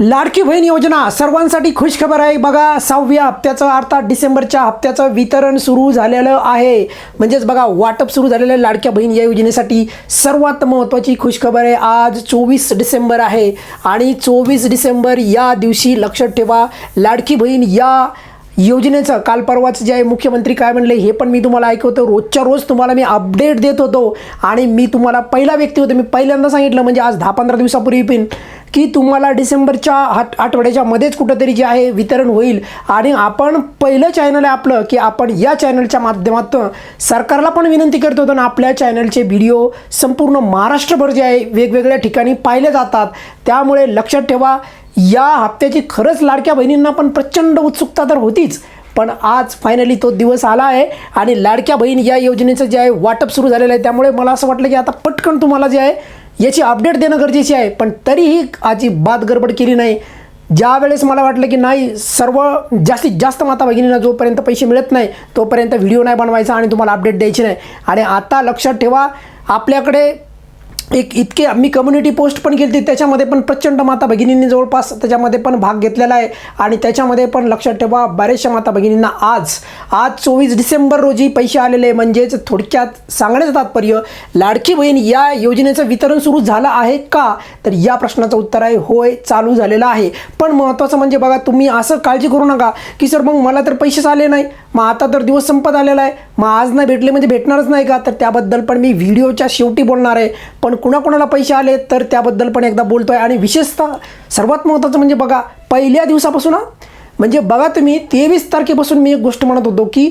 लाडकी बहीण योजना. सर्वांसाठी खुशखबर आहे. बघा सहाव्या हप्त्याचं अर्थात डिसेंबरच्या हप्त्याचं वितरण सुरू झालेलं आहे. म्हणजेच बघा वाटप सुरू झालेलं आहे लाडक्या बहीण या योजनेसाठी. सर्वात महत्त्वाची खुशखबर आहे आज चोवीस डिसेंबर आहे. आणि चोवीस डिसेंबर या दिवशी लक्षात ठेवा लाडकी बहीण या योजनेचं काल परवाचं जे आहे मुख्यमंत्री काय म्हणले हे पण मी तुम्हाला ऐकवतो. रोजच्या रोज तुम्हाला मी अपडेट देत होतो. आणि मी तुम्हाला पहिला व्यक्ती होतो मी पहिल्यांदा सांगितलं म्हणजे आज दहा पंधरा दिवसापूर्वी पण. की तुम्हाला डिसेंबरच्या आठ आठवड्याच्या मध्येच कुठंतरी जे आहे वितरण होईल. आणि आपण पहिलं चॅनल आहे आपलं की आपण या चॅनलच्या माध्यमातून सरकारला पण विनंती करतो आणि आपल्या चॅनलचे व्हिडिओ संपूर्ण महाराष्ट्रभर जे आहे वेगवेगळ्या ठिकाणी पाहिले जातात. त्यामुळे लक्षात ठेवा या हप्त्याची खरंच लाडक्या बहिणींना पण प्रचंड उत्सुकता तर होतीच. पण आज फायनली तो दिवस आला आहे आणि लाडक्या बहीण या योजनेचं जे आहे वाटप सुरू झालेलं आहे. त्यामुळे मला असं वाटलं की आता पटकन तुम्हाला जे आहे याची अपडेट देणं गरजेची आहे. पण तरीही अजिबात गडबड केली नाही. ज्या वेळेस मला वाटलं की नाही सर्व जास्तीत जास्त माता भगिनींना जोपर्यंत पैसे मिळत नाही तोपर्यंत व्हिडिओ नाही बनवायचा आणि तुम्हाला अपडेट द्यायची नाही. आणि आता लक्षात ठेवा आपल्याकडे एक इतके मी कम्युनिटी पोस्ट पण केली होती त्याच्यामध्ये पण प्रचंड माता भगिनींनी जवळपास त्याच्यामध्ये पण भाग घेतलेला आहे. आणि त्याच्यामध्ये पण लक्षात ठेवा बऱ्याचशा माता भगिनींना आज आज चोवीस डिसेंबर रोजी पैसे आलेले म्हणजेच थोडक्यात सांगण्याचं तात्पर्य लाडकी बहीण या योजनेचं वितरण सुरू झालं आहे का? तर या प्रश्नाचं उत्तर आहे होय चालू झालेलं आहे. पण महत्त्वाचं म्हणजे बघा तुम्ही असं काळजी करू नका की सर मग मला तर पैसेच आले नाही. मग आता तर दिवस संपत आलेला आहे. मग आज नाही भेटले म्हणजे भेटणारच नाही का? तर त्याबद्दल पण मी व्हिडिओच्या शेवटी बोलणार आहे. पण कुणाकुणाला पैसे आले तर त्याबद्दल पण एकदा बोलतो आहे आणि विशेषतः सर्वात महत्त्वाचं म्हणजे बघा पहिल्या दिवसापासून म्हणजे बघा तुम्ही तेवीस तारखेपासून मी एक गोष्ट म्हणत होतो की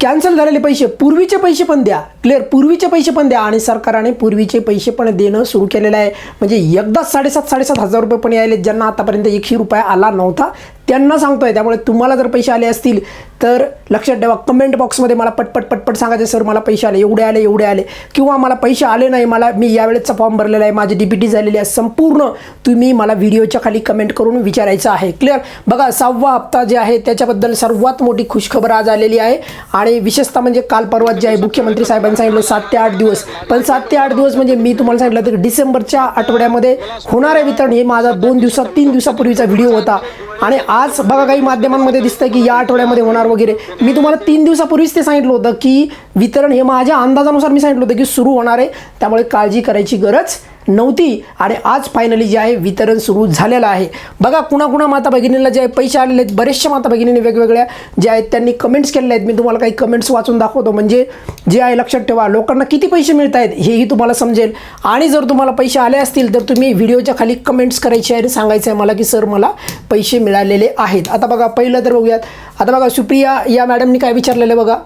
कॅन्सल झालेले पैसे पूर्वीचे पैसे पण द्या. क्लिअर पूर्वीचे पैसे पण द्या. आणि सरकारने पूर्वीचे पैसे पण देणं सुरू केलेलं आहे. म्हणजे एकदाच साडेसात साडेसात हजार रुपये पण यायले ज्यांना आतापर्यंत एकशे रुपये आला नव्हता. त्यांना सांगतोय. त्यामुळे तुम्हाला जर पैसे आले असतील तर लक्षात ठेवा कमेंट बॉक्समध्ये मला पटपट पटपट सांगायचे सर मला पैसे आले एवढे आले एवढे आले. किंवा मला पैसे आले नाही मला मी यावेळेचा फॉर्म भरलेला आहे माझी डी पी टी झालेली आहे संपूर्ण तुम्ही मला व्हिडिओच्या खाली कमेंट करून विचारायचं आहे. क्लिअर बघा सहावा हप्ता जे आहे त्याच्याबद्दल सर्वात मोठी खुशखबर आज आलेली आहे. आणि विशेषतः म्हणजे काल परवा जे आहे मुख्यमंत्री साहेबांनी सांगितलं सात ते आठ दिवस. पण सात ते आठ दिवस म्हणजे मी तुम्हाला सांगितलं तर डिसेंबरच्या आठवड्यामध्ये होणारे वितरण हे माझा दोन दिवसात तीन दिवसापूर्वीचा व्हिडिओ होता. आणि आज बघा काही माध्यमांमध्ये दिसतंय की या आठवड्यामध्ये होणार वगैरे. मी तुम्हाला तीन दिवसापूर्वीच ते सांगितलं होतं की वितरण हे माझ्या अंदाजानुसार मी सांगितलं होतं की सुरू होणार आहे. त्यामुळे काळजी करायची गरज नव्हती. आणि आज फायनली जे आहे वितरण सुरू झालेलं आहे. बघा कुणा माता भगिनीला जे आहे पैसे आलेले आहेत. बरेचशा माता भगिनीने वेगवेगळ्या जे आहेत त्यांनी कमेंट्स केलेल्या आहेत. मी तुम्हाला काही कमेंट्स वाचून दाखवतो. म्हणजे जे आहे लक्षात ठेवा लोकांना किती पैसे मिळत आहेत हेही तुम्हाला समजेल. आणि जर तुम्हाला पैसे आले असतील तर तुम्ही व्हिडिओच्या खाली कमेंट्स करायचे आहे आणि सांगायचं आहे मला की सर मला पैसे मिळालेले आहेत. आता बघा पहिलं तर बघूयात. आता बघा सुप्रिया या मॅडमनी काय विचारलेलं आहे बघा.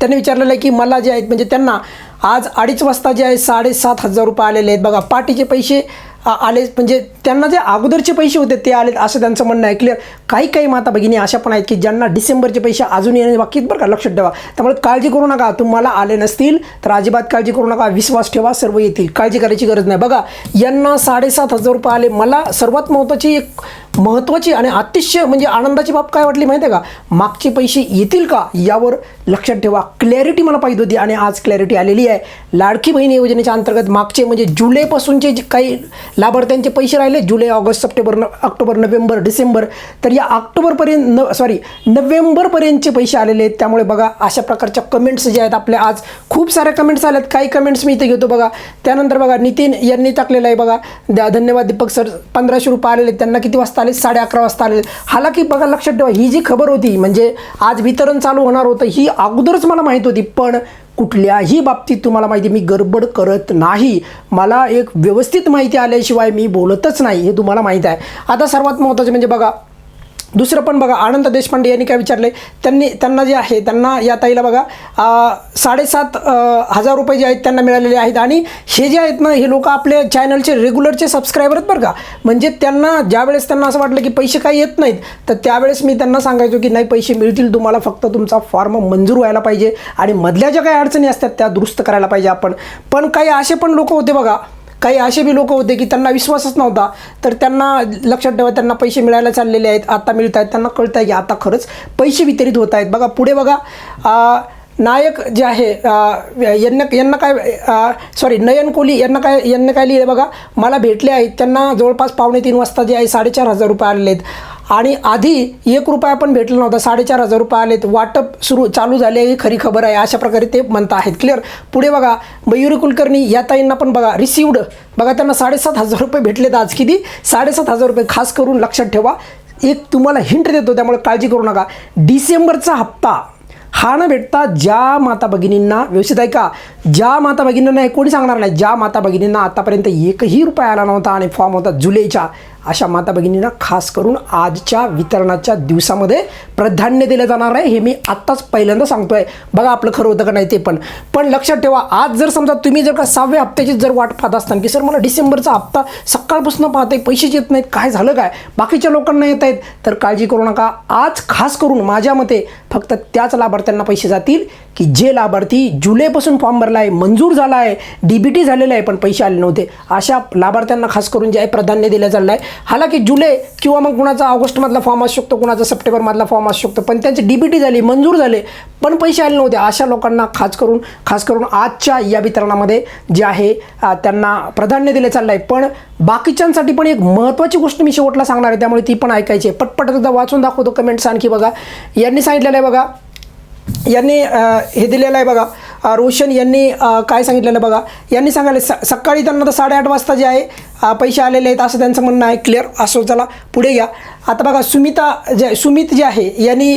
त्यांनी विचारलेलं आहे की मला जे आहेत म्हणजे त्यांना आज अडीच वाजता जे आहे साडेसात हजार रुपये आलेले आहेत. बघा पार्टीचे पैसे आले म्हणजे त्यांना जे अगोदरचे पैसे होते ते आलेत असं त्यांचं म्हणणं आहे. क्लिअर काही काही माता भगिनी अशा पण आहेत की ज्यांना डिसेंबरचे पैसे अजून येणे बाकी बरं का लक्षात ठेवा. त्यामुळे काळजी करू नका तुम्हाला आले नसतील तर अजिबात काळजी करू नका विश्वास ठेवा सर्व येतील. काळजी करायची गरज नाही. बघा यांना साडेसात हजार रुपये आले. मला सर्वात महत्त्वाची एक महत्त्वाची आणि अतिशय म्हणजे आनंदाची बाब काय वाटली माहिती आहे का? मागचे पैसे येतील का? यावर लक्षात ठेवा. क्लॅरिटी मला पाहिजे होती आणि आज क्लॅरिटी आलेली आहे. लाडकी बहीण योजनेच्या अंतर्गत मागचे म्हणजे जुलैपासूनचे जे काही लाभार्थ्यांचे पैसे राहिले जुलै ऑगस्ट सप्टेंबर न ऑक्टोबर नोव्हेंबर डिसेंबर तर या ऑक्टोबरपर्यंत न सॉरी नोव्हेंबरपर्यंतचे पैसे आलेले आहेत. त्यामुळे बघा अशा प्रकारच्या कमेंट्स जे आहेत आपल्या आज खूप साऱ्या कमेंट्स आल्यात. काही कमेंट्स मी इथे घेतो बघा. त्यानंतर बघा नितीन यांनी टाकलेलं आहे बघा. द- धन्यवाद दीपक सर पंधराशे रुपये आलेले आहेत. त्यांना किती वाजता आले साडे अकरा वाजता आले हालाकी बघा लक्षात ठेवा ही जी खबर होती म्हणजे आज वितरण चालू होणार होतं ही अगोदरच मला माहीत होती पण कुठल्याही बाबतीत तुम्हाला माहिती मी गडबड करत नाही. मला एक व्यवस्थित माहिती आल्याशिवाय मी बोलतच नाही हे तुम्हाला माहीत आहे. आता सर्वात महत्त्वाचं म्हणजे बघा दुसरं पण बघा आनंद देशपांडे यांनी काय विचारले त्यांनी त्यांना जे आहे त्यांना या ताईला बघा साडेसात हजार रुपये जे आहेत त्यांना मिळालेले आहेत. आणि हे जे आहेत ना हे लोक आपल्या चॅनलचे रेग्युलरचे सबस्क्रायबर आहेत बरं का. म्हणजे त्यांना ज्यावेळेस त्यांना असं वाटलं की पैसे काही येत नाहीत तर त्यावेळेस मी त्यांना सांगायचो की नाही पैसे मिळतील तुम्हाला फक्त तुमचा फॉर्म मंजूर व्हायला पाहिजे. आणि मधल्या ज्या काही अडचणी असतात त्या दुरुस्त करायला पाहिजे आपण. पण काही असे पण लोक होते बघा काही असे बी लोक होते की त्यांना विश्वासच नव्हता. तर त्यांना लक्षात ठेवा त्यांना पैसे मिळायला चाललेले आहेत आता मिळत आहेत त्यांना कळत आहे की आता खरंच पैसे वितरित होत आहेत. बघा पुढे बघा नायक जे आहे यांना यांना काय सॉरी नयन कोहली यांना काय यांना काय लिहिले बघा? मला भेटले आहेत त्यांना जवळपास पावणे तीन वाजता जे आहे साडेचार हजार रुपये आलेले आहेत आणि आधी एक रुपया पण भेटला नव्हता साडेचार हजार रुपये आलेत. वाटप सुरू चालू झाले ही खरी खबर आहे अशा प्रकारे ते म्हणत आहेत. क्लिअर पुढे बघा मयुरी कुलकर्णी या ताईंना पण बघा रिसिवड बघा त्यांना साडेसात हजार रुपये भेटलेत आज. किती? साडेसात हजार रुपये. खास करून लक्षात ठेवा. एक तुम्हाला हिंट देतो त्यामुळे काळजी करू नका. डिसेंबरचा हप्ता हा न भेटता ज्या माता भगिनींना व्यवस्थित आहे का? ज्या माता भगिनींना हे कोणी सांगणार नाही. ज्या माता भगिनींना आतापर्यंत एकही रुपया आला नव्हता आणि फॉर्म होता जुलैच्या अशा माता भगिनींना खास करून आजच्या वितरणाच्या दिवसामध्ये प्राधान्य दिलं जाणार आहे. हे मी आत्ताच पहिल्यांदा सांगतोय. बघा आपलं खरं होतं का नाही ते पण. पण लक्षात ठेवा आज जर समजा तुम्ही जर का सहाव्या हप्त्याची जर वाट पाहत असताना की सर मला डिसेंबरचा हप्ता सकाळपासून पाहते पैसेच येत नाहीत काय झालं काय? बाकीच्या लोकांना येत आहेत. तर काळजी करू नका. आज खास करून माझ्या मते फक्त त्याच लाभार्थ्यांना पैसे जातील की जे लाभार्थी जुलैपासून फॉर्म भरला आहे मंजूर झाला आहे डी बी टी झालेला आहे पण पैसे आले नव्हते. अशा लाभार्थ्यांना खास करून जे आहे प्राधान्य दिलं चाललं आहे. हालाकी जुलै किंवा मग कुणाचा ऑगस्टमधला फॉर्म असू शकतो कुणाचा सप्टेंबरमधला फॉर्म असू शकतो पण त्यांची डी बी टी झाली मंजूर झाले पण पैसे आले नव्हते. अशा लोकांना खास करून खास करून आजच्या या वितरणामध्ये जे आहे त्यांना प्राधान्य दिले चाललं आहे पण बाकीच्यांसाठी पण एक महत्त्वाची गोष्ट मी शेवटला सांगणार आहे त्यामुळे ती पण ऐकायची आहे. पटपट एकदा वाचून दाखवतो कमेंट्स आणखी बघा. यांनी सांगितलेलं आहे बघा. यांनी हे दिलेलं आहे बघा. रोशन यांनी काय सांगितलेलं बघा? यांनी सांगायला स सकाळी त्यांना तर साडेआठ वाजता जे आहे पैसे आलेले आहेत असं त्यांचं म्हणणं आहे क्लिअर असं चला पुढे घ्या. आता बघा सुमिता जे सुमित जे आहे यांनी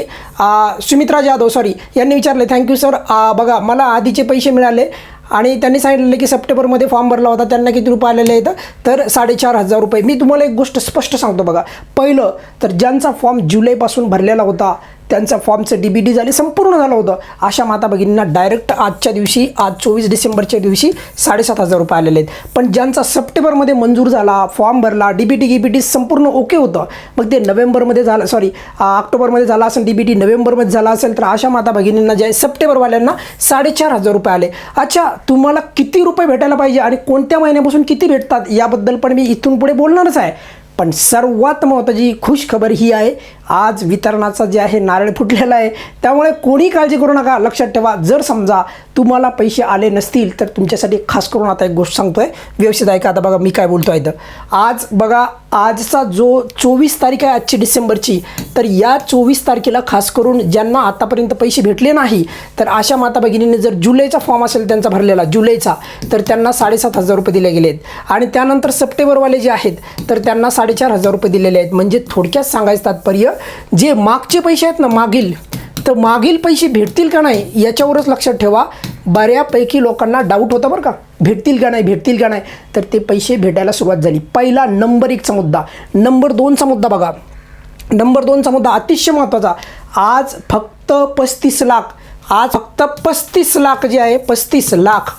सुमित्रा जाधव सॉरी यांनी विचारले थँक्यू सर बघा मला आधीचे पैसे मिळाले आणि त्यांनी सांगितलेलं की सप्टेंबरमध्ये फॉर्म भरला होता त्यांना किती रुपये आलेले आहेत? तर साडेचार हजार रुपये. मी तुम्हाला एक गोष्ट स्पष्ट सांगतो बघा. पहिलं तर ज्यांचा फॉर्म जुलैपासून भरलेला होता त्यांचा फॉर्मचं डी बी डी झाले संपूर्ण झालं होतं. अशा माता भगिनींना डायरेक्ट आजच्या दिवशी आज चोवीस डिसेंबरच्या दिवशी साडेसात हजार रुपये आलेले आहेत. पण ज्यांचा सप्टेंबरमध्ये मंजूर झाला फॉर्म भरला डी बी टी गी बी टी संपूर्ण ओके होतं. मग ते नोव्हेंबरमध्ये झालं सॉरी ऑक्टोबरमध्ये झाला असेल डी बी टी नोव्हेंबरमध्ये झाला असेल तर अशा माता भगिनींना जे सप्टेंबरवाल्यांना साडेचार हजार रुपये आले. अच्छा तुम्हाला किती रुपये भेटायला पाहिजे आणि कोणत्या महिन्यापासून किती भेटतात याबद्दल पण मी इथून पुढे बोलणारच आहे. पण सर्वात महत्त्वाची खुश खबर ही आहे आज वितरणाचा जे आहे नारळ फुटलेला आहे. त्यामुळे कोणी काळजी करू नका. लक्षात ठेवा जर समजा तुम्हाला पैसे आले नसतील तर तुमच्यासाठी खास करून आता एक गोष्ट सांगतोय. व्यवस्थित ऐका आता बघा मी काय बोलतो आहे तर आज बघा आजचा जो चोवीस तारीख आहे आजची डिसेंबरची तर या चोवीस तारखेला खास करून ज्यांना आतापर्यंत पैसे भेटले नाही तर अशा माता भगिनींनी जर जुलैचा फॉर्म असेल त्यांचा भरलेला जुलैचा तर त्यांना साडेसात हजार रुपये दिले गेले आहेत आणि त्यानंतर सप्टेंबरवाले जे आहेत तर त्यांना साडेचार हजार रुपये दिलेले आहेत. म्हणजे थोडक्यात सांगायचं तात्पर्य जे मागचे पैसे आहेत ना मागील तर मागील पैसे भेटतील का नाही याच्यावरच लक्षात ठेवा. बऱ्यापैकी लोकांना डाऊट होता बरं का. भेटतील का नाही भेटतील का नाही. तर ते पैसे भेटायला सुरुवात झाली. पहिला नंबर एकचा मुद्दा. नंबर दोनचा मुद्दा बघा. नंबर दोनचा मुद्दा अतिशय महत्त्वाचा. आज फक्त पस्तीस लाख आज फक्त पस्तीस लाख जे आहे पस्तीस लाख.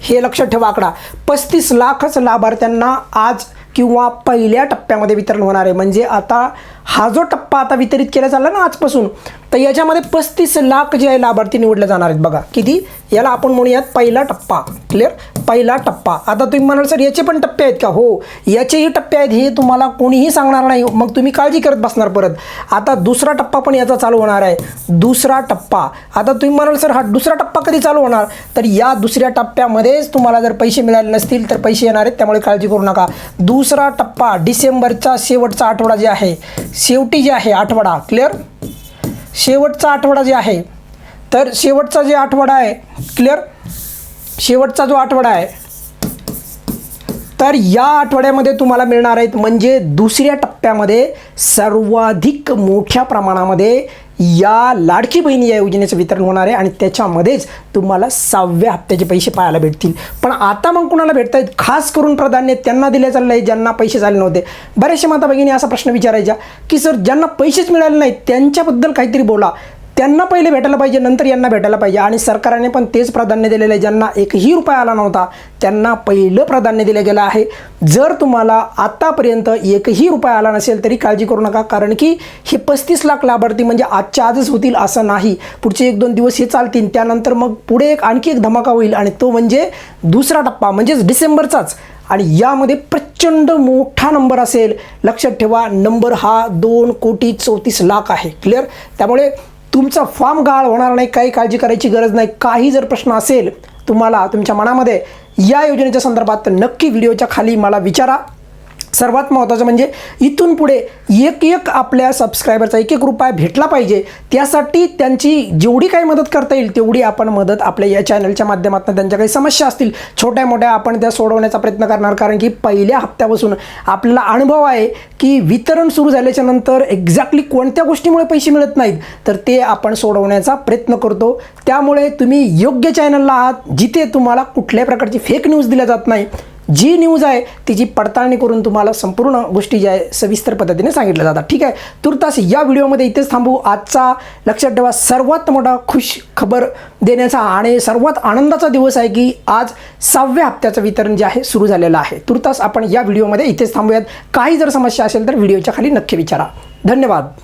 हे लक्षात ठेवा आकडा. पस्तीस लाखच लाभार्थ्यांना आज किंवा पहिल्या टप्प्यामध्ये वितरण होणार आहे. म्हणजे आता हा जो टप्पा आता वितरित केला चालला ना आजपासून तर याच्यामध्ये पस्तीस लाख जे आहे लाभार्थी निवडले जाणार आहेत बघा. किती? याला आपण म्हणूयात पहिला टप्पा. क्लिअर पहिला टप्पा. आता तुम्ही म्हणाल सर याचे पण टप्पे आहेत का? हो याचेही टप्पे आहेत हे तुम्हाला कोणीही सांगणार नाही. मग तुम्ही काळजी करत बसणार परत. आता दुसरा टप्पा पण याचा चालू होणार आहे. दुसरा टप्पा. आता तुम्ही म्हणाल सर हा दुसरा टप्पा कधी चालू होणार? तर या दुसऱ्या टप्प्यामध्येच तुम्हाला जर पैसे मिळाले नसतील तर पैसे येणार आहेत त्यामुळे काळजी करू नका. दुसरा टप्पा डिसेंबरचा शेवटचा आठवडा जे आहे शेवटी जे आहे आठवडा क्लिअर शेवटचा आठवडा जे आहे तर शेवटचा जे आठवडा आहे क्लिअर शेवटचा जो आठवडा आहे तर या आठवड्यामध्ये तुम्हाला मिळणार आहेत म्हणजे दुसऱ्या टप्प्यामध्ये सर्वाधिक मोठ्या प्रमाणामध्ये या लाडकी बहिणी या योजनेचं वितरण होणार आहे आणि त्याच्यामध्येच तुम्हाला सहाव्या हप्त्याचे पैसे पाहायला भेटतील. पण आता मग कुणाला भेटत आहेत खास करून प्राधान्य त्यांना दिले चाललं आहे ज्यांना पैसे झाले नव्हते. बऱ्याचशा माता भगिनी असा प्रश्न विचारायचा की सर ज्यांना पैसेच मिळाले नाहीत त्यांच्याबद्दल काहीतरी बोला. त्यांना पहिले भेटायला पाहिजे नंतर यांना भेटायला पाहिजे. आणि सरकारने पण तेच प्राधान्य दिलेलं आहे. ज्यांना एकही रुपया आला नव्हता त्यांना पहिलं प्राधान्य दिलं गेलं आहे. जर तुम्हाला आत्तापर्यंत एकही रुपया आला नसेल तरी काळजी करू नका. कारण की हे पस्तीस लाख लाभार्थी म्हणजे आजच्या आजच होतील असं नाही. पुढचे एक दोन दिवस हे चालतील. त्यानंतर मग पुढे एक आणखी एक धमाका होईल. आणि तो म्हणजे दुसरा टप्पा म्हणजेच डिसेंबरचाच. आणि यामध्ये प्रचंड मोठा नंबर असेल. लक्षात ठेवा नंबर हा दोन कोटी चौतीस लाख आहे. क्लिअर? त्यामुळे तुमचा फॉर्म गाळ होणार नाही काही काळजी करायची गरज नाही. काही जर प्रश्न असेल तुम्हाला तुमच्या मनामध्ये या योजनेच्या संदर्भात तर नक्की व्हिडिओच्या खाली मला विचारा. सर्वात महत्त्वाचं म्हणजे इथून पुढे एक एक आपल्या सबस्क्रायबरचा एक एक रुपया भेटला पाहिजे. त्यासाठी त्यांची जेवढी काही मदत करता येईल तेवढी आपण मदत आपल्या या चॅनलच्या माध्यमातून त्यांच्या काही समस्या असतील. छोट्या मोठ्या आपण त्या सोडवण्याचा प्रयत्न करणार कारण की पहिल्या हप्त्यापासून आपल्याला अनुभव आहे की वितरण सुरू झाल्याच्यानंतर एक्झॅक्टली कोणत्या गोष्टीमुळे पैसे मिळत नाहीत तर ते आपण सोडवण्याचा प्रयत्न करतो. त्यामुळे तुम्ही योग्य चॅनलला आहात जिथे तुम्हाला कुठल्याही प्रकारची फेक न्यूज दिल्या जात नाही. जी न्यूज आहे तिची पडताळणी करून तुम्हाला संपूर्ण गोष्टी ज्या आहे सविस्तर पद्धतीने सांगितल्या जातात. ठीक आहे? तुर्तास या व्हिडिओमध्ये इथेच थांबू. आजचा लक्षात ठेवा सर्वात मोठा खुश खबर देण्याचा आणि सर्वात आनंदाचा दिवस आहे की आज सहाव्या हप्त्याचं वितरण जे आहे सुरू झालेलं आहे. तुर्तास आपण या व्हिडिओमध्ये इथेच थांबूयात. काही जर समस्या असेल तर व्हिडिओच्या खाली नक्की विचारा. धन्यवाद.